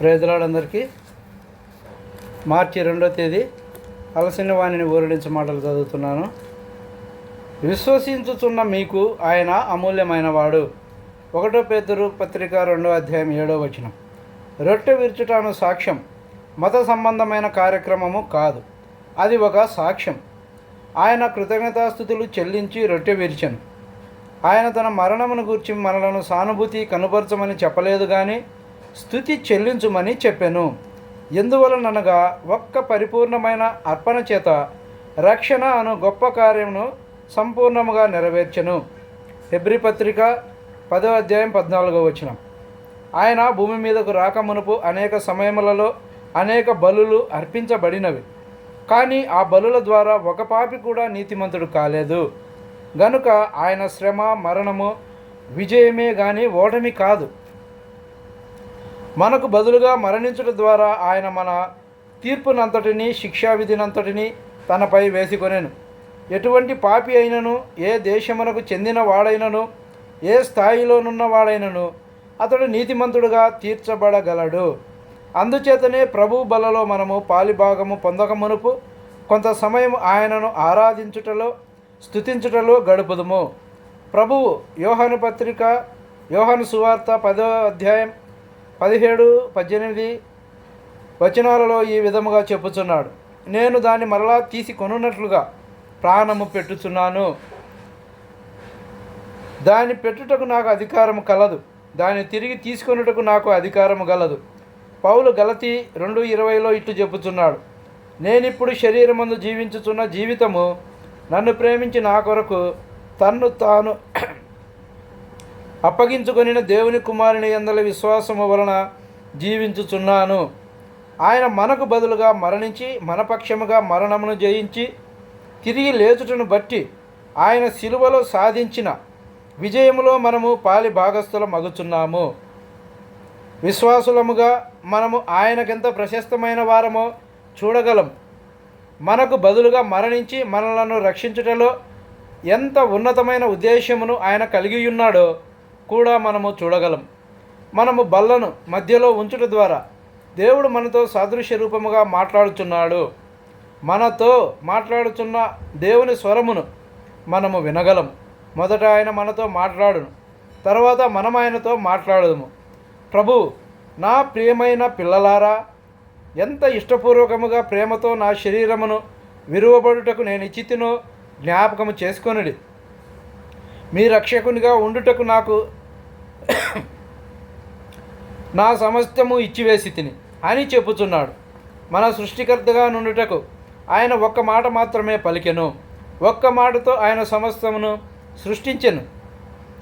ప్రేదలాడందరికీ మార్చి రెండో తేదీ అలసిన వాణిని ఊరడించే మాటలు చదువుతున్నాను. విశ్వసించుతున్న మీకు ఆయన అమూల్యమైన వాడు. ఒకటో పేదరు పత్రిక రెండో అధ్యాయం ఏడో వచనం. రొట్టె విరుచుటాను సాక్ష్యం. మత సంబంధమైన కార్యక్రమము కాదు. అది ఒక సాక్ష్యం. ఆయన కృతజ్ఞతాస్థుతులు చెల్లించి రొట్టె విరిచను. ఆయన తన మరణమును గూర్చి మనలను సానుభూతి కనుపరచమని చెప్పలేదు కానీ స్థుతి చెల్లించుమని చెప్పాను. ఎందువలననగా ఒక్క పరిపూర్ణమైన అర్పణ చేత రక్షణ అను గొప్ప కార్యమును సంపూర్ణముగా నెరవేర్చెను. ఫిబ్రి పత్రిక పదో అధ్యాయం పద్నాలుగో వచనం. ఆయన భూమి మీదకు రాక మునుపు అనేక సమయములలో అనేక బలులు అర్పించబడినవి. కానీ ఆ బలుల ద్వారా ఒక పాపి కూడా నీతిమంతుడు కాలేదు. గనుక ఆయన శ్రమ మరణము విజయమే కానీ ఓటమి కాదు. మనకు బదులుగా మరణించుట ద్వారా ఆయన మన తీర్పునంతటిని శిక్షా విధినంతటిని తనపై వేసుకొనెను. ఎటువంటి పాపి అయినను ఏ దేశమునకు చెందిన వాడైనను ఏ స్థాయిలోనున్న వాడైనను అతడు నీతిమంతుడుగా తీర్చబడగలడు. అందుచేతనే ప్రభు బలలో మనము పాలిభాగము పొందక మునుపు కొంత సమయం ఆయనను ఆరాధించుటలో స్థుతించుటలో గడుపుదుము. ప్రభువు యోహాను పత్రిక యోహాను సువార్త పదో అధ్యాయం పదిహేడు పద్దెనిమిది వచనాలలో ఈ విధముగా చెప్పుచున్నాడు. నేను దాన్ని మరలా తీసి కొనున్నట్లుగా ప్రాణము పెట్టుచున్నాను. దాన్ని పెట్టుటకు నాకు అధికారము కలదు. దాన్ని తిరిగి తీసుకొనుటకు నాకు అధికారము గలదు. పౌలు గలతి రెండు ఇరవైలో ఇట్లు చెబుతున్నాడు నేనిప్పుడు శరీరమందు జీవించుచున్న జీవితము నన్ను ప్రేమించి నా కొరకు తన్ను తాను అప్పగించుకొనిన దేవుని కుమారుని ఎందల విశ్వాసము వలన జీవించుచున్నాను. ఆయన మనకు బదులుగా మరణించి మన పక్షముగా మరణమును జయించి తిరిగి లేచుటను బట్టి ఆయన శిలువలో సాధించిన విజయములో మనము పాలి భాగస్థుల మగుచున్నాము విశ్వాసులముగా మనము ఆయనకెంత ప్రశస్తమైన వారమో చూడగలం. మనకు బదులుగా మరణించి మనలను రక్షించుటలో ఎంత ఉన్నతమైన ఉద్దేశమును ఆయన కలిగి ఉన్నాడో కూడా మనము చూడగలం. మనము బల్లను మధ్యలో ఉంచుట ద్వారా దేవుడు మనతో సాదృశ్య రూపముగా మాట్లాడుచున్నాడు. మనతో మాట్లాడుచున్న దేవుని స్వరమును మనము వినగలం. మొదట ఆయన మనతో మాట్లాడును తర్వాత మనం ఆయనతో మాట్లాడదుము. ప్రభు నా ప్రియమైన పిల్లలారా ఎంత ఇష్టపూర్వకముగా ప్రేమతో నా శరీరమును విరువబడుటకు నేను ఇచ్చితినో జ్ఞాపకము చేసుకొనిడి. మీ రక్షకునిగా ఉండుటకు నాకు నా సమస్తము ఇచ్చివేసి తిని అని చెప్పుచున్నాడు. మన సృష్టికర్తగా నుండుటకు ఆయన ఒక్క మాట మాత్రమే పలికెను. ఒక్క మాటతో ఆయన సమస్తమును సృష్టించెను.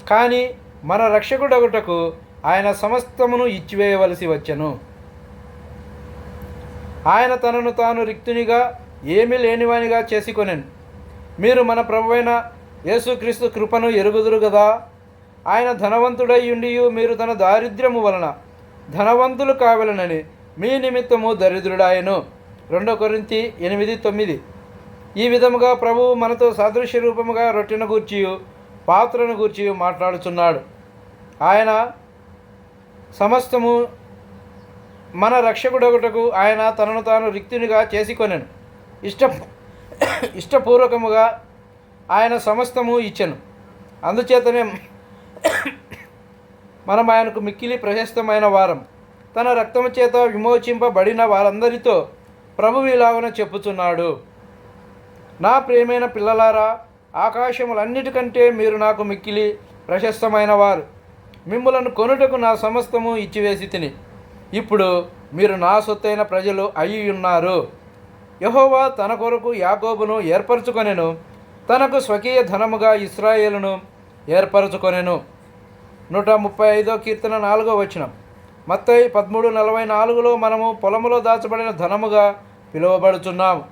కానీ మన రక్షకుడగుటకు ఆయన సమస్తమును ఇచ్చివేయవలసి వచ్చెను. ఆయన తనను తాను రిక్తునిగా ఏమీ లేనివానిగా చేసుకొనెను. మీరు మన ప్రభువైన యేసుక్రీస్తు కృపను ఎరుగుదురు కదా ఆయన ధనవంతుడై ఉండి మీరు తన దారిద్ర్యము వలన ధనవంతులు కావలనని మీ నిమిత్తము దరిద్రుడాయను. రెండో కొరింతి ఎనిమిది తొమ్మిది. ఈ విధముగా ప్రభువు మనతో సాదృశ్య రూపముగా రొట్టెను గూర్చి పాత్రను గూర్చి మాట్లాడుచున్నాడు. ఆయన సమస్తము మన రక్షకుడొకటకు ఆయన తనను తాను రిక్తునిగా చేసుకొనెను. ఇష్ట ఇష్టపూర్వకముగా ఆయన సమస్తము ఇచ్చెను. అందుచేతనే మనం ఆయనకు మిక్కిలి ప్రశస్తమైన వారం. తన రక్తము చేత విమోచింపబడిన వారందరితో ప్రభువు ఇలాగన చెప్పుతున్నాడు నా ప్రియమైన పిల్లలారా ఆకాశములన్నిటికంటే మీరు నాకు మిక్కిలి ప్రశస్తమైన వారు. మిమ్మలను కొనుటకు నా సమస్తము ఇచ్చివేసి తిని. ఇప్పుడు మీరు నా సొత్తైన ప్రజలు అయి ఉన్నారు యహోవా తన కొరకు యాకోబును ఏర్పరచుకొనెను. తనకు స్వకీయ ధనముగా ఇస్రాయేలును ఏర్పరచుకొనెను. నూట ముప్పై ఐదో కీర్తన నాలుగో వచనం. మత్తయి పదమూడు నలభై నాలుగులో మనము పొలములో దాచబడిన ధనముగా పిలువబడుచున్నాం.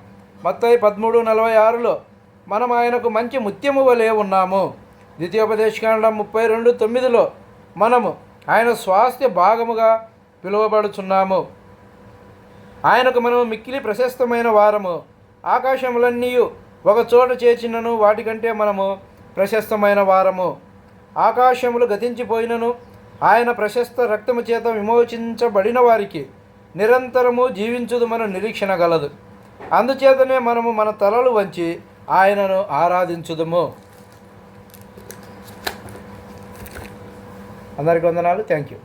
మత్తయి పదమూడు నలభై ఆరులో మనం ఆయనకు మంచి ముత్యము వలె ఉన్నాము. ద్వితీయోపదేశకాండం ముప్పై రెండు తొమ్మిదిలో మనము ఆయన స్వాస్థ్య భాగముగా పిలువబడుచున్నాము. ఆయనకు మనము మిక్కిలి ప్రశస్తమైన వారము. ఆకాశములన్నీ ఒక చోట చేర్చినను వాటికంటే మనము ప్రశస్తమైన వారము. ఆకాశములు గతించిపోయినను ఆయన ప్రశస్త రక్తము చేత విమోచించబడిన వారికి నిరంతరము జీవించుదుమని నిరీక్షణ గలదు. అందుచేతనే మనము మన తలలు వంచి ఆయనను ఆరాధించుదము. అందరికీ వందనాలు. Thank you.